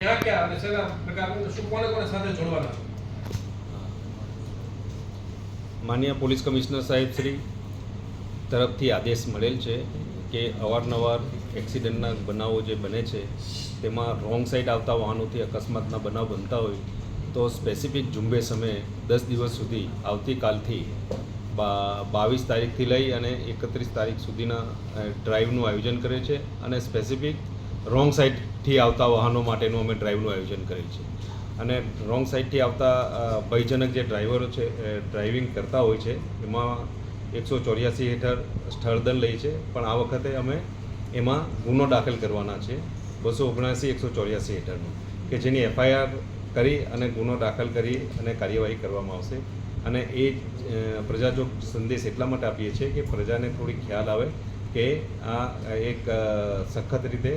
ક્યાં? માન્ય police commissioner સાહેબ શ્રી તરફથી આદેશ મળેલ છે કે અવારનવાર એક્સિડન્ટના બનાવો જે બને છે, તેમાં રોંગ સાઈડ આવતા વાહનોથી અકસ્માતના બનાવ બનતા હોય, તો સ્પેસિફિક ઝુંબેશ અમે દસ દિવસ સુધી આવતીકાલથી બાવીસ તારીખથી લઈ અને એકત્રીસ તારીખ સુધીના ડ્રાઈવનું આયોજન કરે છે અને સ્પેસિફિક રોંગ સાઈડથી આવતા વાહનો માટેનું અમે ડ્રાઈવનું આયોજન કરેલ છે. અને રોંગ સાઈડથી આવતા ભયજનક જે ડ્રાઈવરો છે એ ડ્રાઇવિંગ કરતા હોય છે એમાં એકસો ચોર્યાસી હેઠળ સ્થળદંડ લે છે પણ આ વખતે અમે એમાં ગુનો દાખલ કરવાના છે બસો ઓગણસી એકસો ચોર્યાસી હેઠળનો કે જેની એફઆઈઆર કરી અને ગુનો દાખલ કરી અને કાર્યવાહી કરવામાં આવશે. અને એ અ, પ્રજાજોગ સંદેશ એટલા માટે આપીએ છીએ કે પ્રજાને થોડી ખ્યાલ આવે કે આ એક સખત રીતે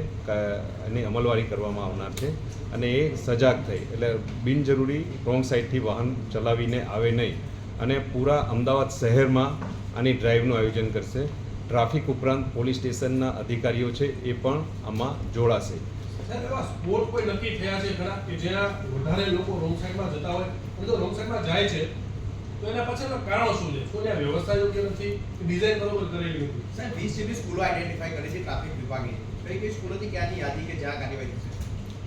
એની અમલવારી કરવામાં આવનાર છે અને એ સજાગ થઈ. એટલે બિનજરૂરી રોંગ સાઈડથી વાહન ચલાવીને આવે નહીં અને પૂરા અમદાવાદ શહેરમાં આની ડ્રાઈવનું આયોજન કરશે. ટ્રાફિક ઉપરાંત પોલીસ સ્ટેશનના અધિકારીઓ છે એ પણ આમાં જોડાશે. કોઈ નક્કી થયા છે કે જ્યાં વધારે લોકો રોંગ સાઈડમાં જતા હોય? જાય છે. તો એના પાછળના કારણો શું છે? શું ત્યાં વ્યવસ્થા યોગ્ય નથી? કે ડિઝાઇન બરોબર કરેલી નથી? સાહેબ વીસ જેટલી સ્કૂલો આઈડેન્ટિફાઈ કરી છે ટ્રાફિક વિભાગે. કઈ કઈ સ્કૂલોથી ક્યાંની યાદી કે જ્યાં કાર્યવાહી થશે?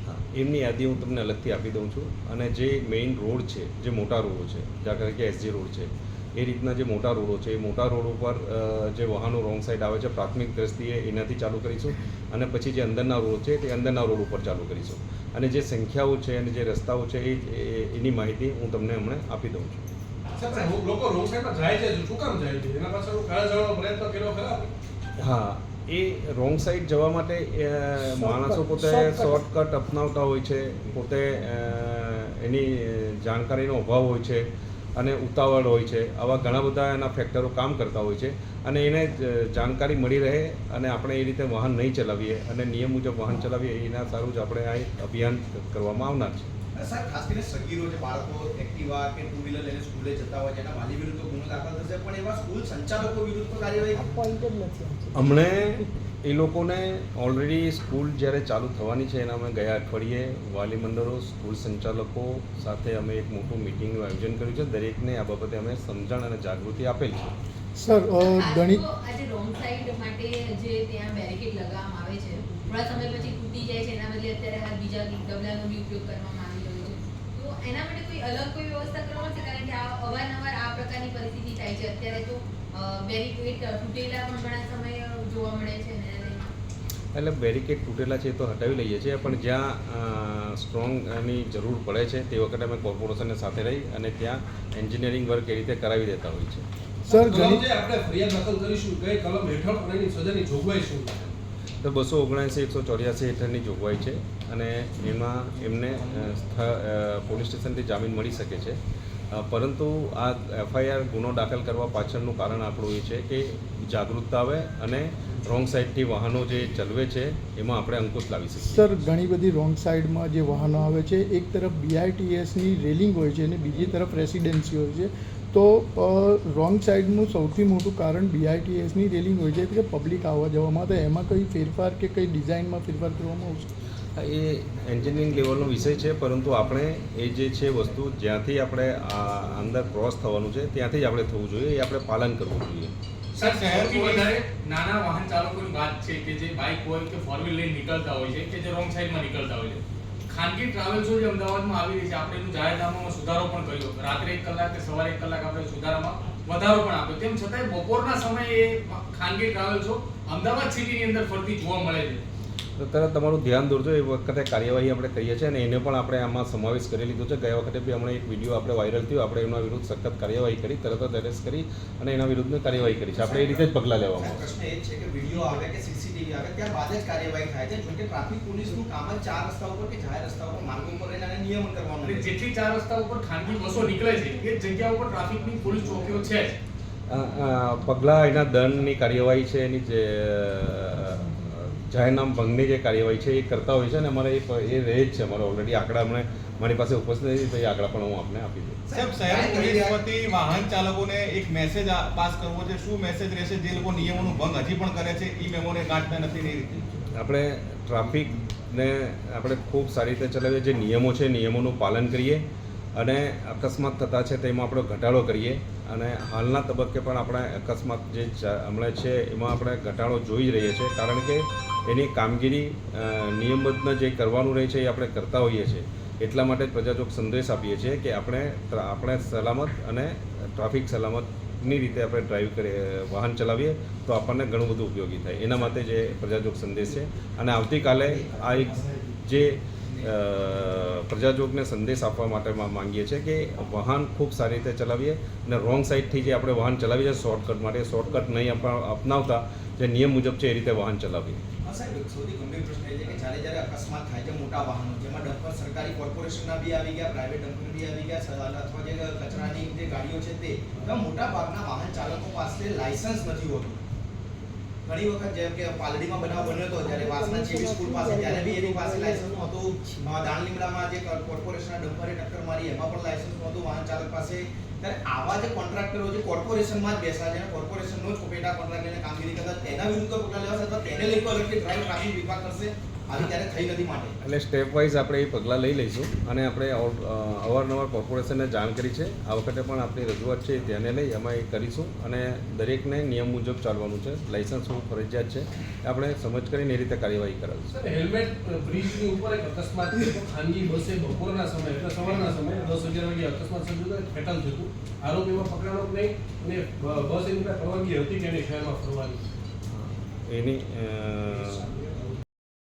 હા, એમની યાદી હું તમને અલગથી આપી દઉં છું. અને જે મેઇન રોડ છે જે મોટા રોડો છે દાખલા કે એસજી રોડ છે એ રીતના જે મોટા રોડો છે એ મોટા રોડ ઉપર જે વાહનો રોંગ સાઈડ આવે છે પ્રાથમિક દ્રષ્ટિએ એનાથી ચાલુ કરીશું. અને પછી જે અંદરના રોડ છે તે અંદરના રોડ ઉપર ચાલુ કરીશું. અને જે સંખ્યાઓ છે અને જે રસ્તાઓ છે એ એ- એની માહિતી હું તમને હમણાં આપી દઉં છું. સાહેબ લોકો રોંગ સાઈડમાં જાય છે શું કામ જાય છે? એના પાછળ કારણ જાણવાનો પ્રયત્ન કર્યો ખરા હા એ રોંગ સાઈડ જવા માટે માણસો પોતે શોર્ટકટ અપનાવતા હોય છે પોતે એની જાણકારીનો અભાવ હોય છે અને ઉતાવળ હોય છે. આવા ઘણા બધા એના ફેક્ટરો કામ કરતા હોય છે અને એને જાણકારી મળી રહે અને આપણે એ રીતે વાહન નહીં ચલાવીએ અને નિયમ મુજબ વાહન ચલાવીએ એના સારું જ આપણે આ અભિયાન કરવામાં આવનાર છે. સાહેબ ખાસ કરીને સગીરો જે બાળકો એક્ટિવા કે ટુ વ્હીલર લઈને સ્કૂલે જતા હોય એના વાલી વિરુદ્ધ તો ગુનો દાખલ થશે પણ એવા સ્કૂલ સંચાલકો વિરુદ્ધ તો કાર્યવાહી? અપોઇન્ટેડ નથી. હમણે એ લોકોને ઓલરેડી સ્કૂલ જ્યારે ચાલુ થવાની છે એના અમે ગયા અઠવાડિયે વાલી મંડળો સ્કૂલ સંચાલકો સાથે અમે એક મોટું મિટિંગનું આયોજન કર્યું છે. દરેકને આ બાબતે અમે સમજણ અને જાગૃતિ આપેલ છે. સર જો આજે રોંગ સાઈડ માટે જે ત્યાં બેરિકેડ લગાવવામાં આવે છે થોડા સમય પછી તૂટી જાય છે એના બદલે અત્યારે હાલ બીજા ડબલાનો બી ઉપયોગ કરવામાં આવી રહ્યો છે. તો એના માટે કોઈ અલગ કોઈ વ્યવસ્થા કરવાની છે કારણ કે આ અવારનવાર આ પ્રકારની પરિસ્થિતિ થાય છે. અત્યારે તો બેરિકેડ તૂટેલા પણ ઘણા સમય જોવા મળે છે ને એટલે બેરિકેડ તૂટેલા છે એ તો હટાવી લઈએ છીએ પણ જ્યાં સ્ટ્રોંગ એની જરૂર પડે છે તે વખતે અમે કોર્પોરેશનને સાથે રહી અને ત્યાં એન્જિનિયરિંગ વર્ક એ રીતે કરાવી દેતા હોય છે. સર આપણે ફરિયાદ દાખલ કરીશું કઈ કલમ હેઠળ અને સજાની જોગવાઈ શું છે? તો બસો ઓગણસી, એકસો ચોર્યાસી હેઠળની જોગવાઈ છે અને એમાં એમને પોલીસ સ્ટેશનથી જામીન મળી શકે છે. પરંતુ આ એફઆઈઆર ગુનો દાખલ કરવા પાછળનું કારણ આપણું એ છે કે જાગૃતતા આવે અને રોંગ સાઈડથી વાહનો જે ચલવે છે, એમાં આપણે અંકુશ લાવી શકીએ. સર, ઘણી બધી રોંગ સાઈડમાં જે વાહનો આવે છે, એક તરફ બીઆરટીએસની રેલિંગ હોય છે અને બીજી તરફ રેસિડેન્સી હોય છે. તો રોંગ સાઈડનું સૌથી મોટું કારણ બીઆરટીએસની રેલિંગ હોય છે કે પબ્લિક આવવા જવામાં તો એમાં કંઈ ફેરફાર કે કંઈ ડિઝાઇનમાં ફેરફાર કરવામાં આવશે? એ એન્જિનિયરિંગ લેવલનો વિષય છે પરંતુ આપણે એ જે છે વસ્તુ જ્યાંથી આપણે આ અંદર ક્રોસ થવાનું છે ત્યાંથી જ આપણે થવું જોઈએ એ આપણે પાલન કરવું જોઈએ. સર શહેરથી વધારે નાના વાહન ચાલકોની વાત છે કે જે બાઇક હોય કે ફોર વ્હીલ લઈને નીકળતા હોય છે કે જે રોંગ સાઈડમાં નીકળતા હોય છે. ખાનગી ટ્રાવેલ્સો જે અમદાવાદમાં આવી રહી છે, આપણે એનું જાહેરનામામાં સુધારો પણ કર્યો. રાત્રે એક કલાક કે સવારે એક કલાક આપણે સુધારામાં વધારો પણ આપ્યો. તેમ છતાંય બપોરના સમયે ખાનગી ટ્રાવેલ્સો અમદાવાદ સિટીની અંદર ફરતી જોવા મળે છે. તો તરત તમારું ધ્યાન દોરજો એ વખતે કાર્યવાહી આપણે કરીએ છીએ અને એને પણ આપણે આમાં સમાવેશ કરી લીધો છે. ગયા વખતે બી હમણાં એક વીડિયો આપણે વાયરલ થયો આપણે એના વિરુદ્ધ સખત કાર્યવાહી કરી તરત જ એરેસ્ટ કરી અને એના વિરુદ્ધની કાર્યવાહી કરી છે. આપણે એ રીતે જ પગલાં લેવામાં પ્રશ્ન એ છે કે વીડિયો આવે કે સીસીટીવી આવે ત્યારબાદ જ કાર્યવાહી થાય છે. જોકે ટ્રાફિક પોલીસનું કામ જ ચાર રસ્તા ઉપર કે જાહેર રસ્તા ઉપર માર્ગો ઉપર રહીને નિયમન કરવાનું એટલે. જેટલી ચાર રસ્તા ઉપર ખાનગી બસો નીકળે છે એ જગ્યા ઉપર ટ્રાફિકની પોલીસ ચોકીઓ છે જ. પગલાં એના દંડની કાર્યવાહી છે એની જે જાહેરનામ ભંગની જે કાર્યવાહી છે એ કરતા હોય છે અને અમારે એ રહે જ છે અમારે ઓલરેડી આંકડા અમને મારી પાસે ઉપસ્થિત નથી તો એ આંકડા પણ હું આપને આપી દઉં. સાહેબ શહેર પોલીસ વતી વાહન ચાલકોને એક મેસેજ પાસ કરવો છે. શું મેસેજ રહેશે? જે લોકો નિયમોનું ભંગ હજી પણ કરે છે એ મેમોને ગાંઠતા નથી એ રીતે? આપણે ટ્રાફિક ને આપણે ખૂબ સારી રીતે ચલાવીએ જે નિયમો છે નિયમોનું પાલન કરીએ અને અકસ્માત થતા છે તેમાં આપણે ઘટાડો કરીએ અને હાલના તબક્કે પણ આપણે અકસ્માત જે હમણાં છે એમાં આપણે ઘટાડો જોઈ જ રહીએ છીએ. કારણ કે એની કામગીરી અ, નિયમબદ્ધ જે કરવાનું રહે છે એ આપણે કરતા હોઈએ છીએ. એટલા માટે જ પ્રજાજોગ સંદેશ આપીએ છીએ કે આપણે આપણે સલામત અને ટ્રાફિક સલામતની રીતે આપણે ડ્રાઈવ કરીએ વાહન ચલાવીએ તો આપણને ઘણું બધું ઉપયોગી થાય. એના માટે જે પ્રજાજોગ સંદેશ છે. અને આવતીકાલે આ એક જે પ્રજાજોગને સંદેશ આપવા માટે માંગીએ છીએ કે વાહન ખૂબ સારી રીતે ચલાવીએ અને રોંગ સાઈડથી જે આપણે વાહન ચલાવીએ છીએ શોર્ટકટ માટે શોર્ટકટ નહીં અપના- અપનાવતા જે નિયમ મુજબ છે એ રીતે વાહન ચલાવીએ. ગંભીર પ્રશ્ન છે કે જ્યારે જ્યારે અકસ્માત થાય મોટા વાહનો, જેમાં ડમ્પર સરકારી કોર્પોરેશનના બી આવી ગયા, પ્રાઇવેટ ડમ્પર બી આવી ગયા અથવા કચરાની જે ગાડીઓ છે તે મોટા ભાગના વાહન ચાલકો પાસે લાયસન્સ નથી હોતું. ઘણી વખત જેમ પાલડીમાં બનાવ હતો એની પાસે લાયસન્સ નહોતું. દાણલીમડામાં જે કોર્પોરેશનના ડમ્પરે ટક્કર મારી, એમાં પણ લાયસન્સ નહોતું. વાહન ચાલક પાસે ત્યારે આવા જે કોન્ટ્રાક્ટરો જે કોર્પોરેશનમાં જ બેસા છે કોર્પોરેશનનો જ પેટા કોન્ટ્રાક્ટ લઈને કામગીરી કરતા તેના વિરુદ્ધ પગલાં લેવાશે અથવા તેને લઈ અલગથી ડ્રાઈવ ટ્રાફિક વિભાગ કરશે? આવી ત્યારે થઈ નથી માટે. એટલે સ્ટેપ વાઇઝ આપણે એ પગલાં લઈ લઈશું અને આપણે અવારનવાર કોર્પોરેશનને જાણ કરી છે. આ વખતે પણ આપણી રજૂઆત છે એ ધ્યાને લઈ અમે એ કરીશું અને દરેકને નિયમ મુજબ ચાલવાનું છે. લાઇસન્સ હોવું ફરજિયાત છે આપણે સમજ કરીને એ રીતે કાર્યવાહી કરાવીશું હેલ્મેટ બ્રિજની ઉપર એક અકસ્માત ખાનગી બસે બપોરના સમયે એટલે સવારના સમયે દસ અગિયાર વાગે અકસ્માત સર્જાયો હતો ફેટલ થયું આરોપીમાં પકડાણો નહીં અને બસ એની પરવાનગી હતી કે એની શહેરમાં ફરવાની એની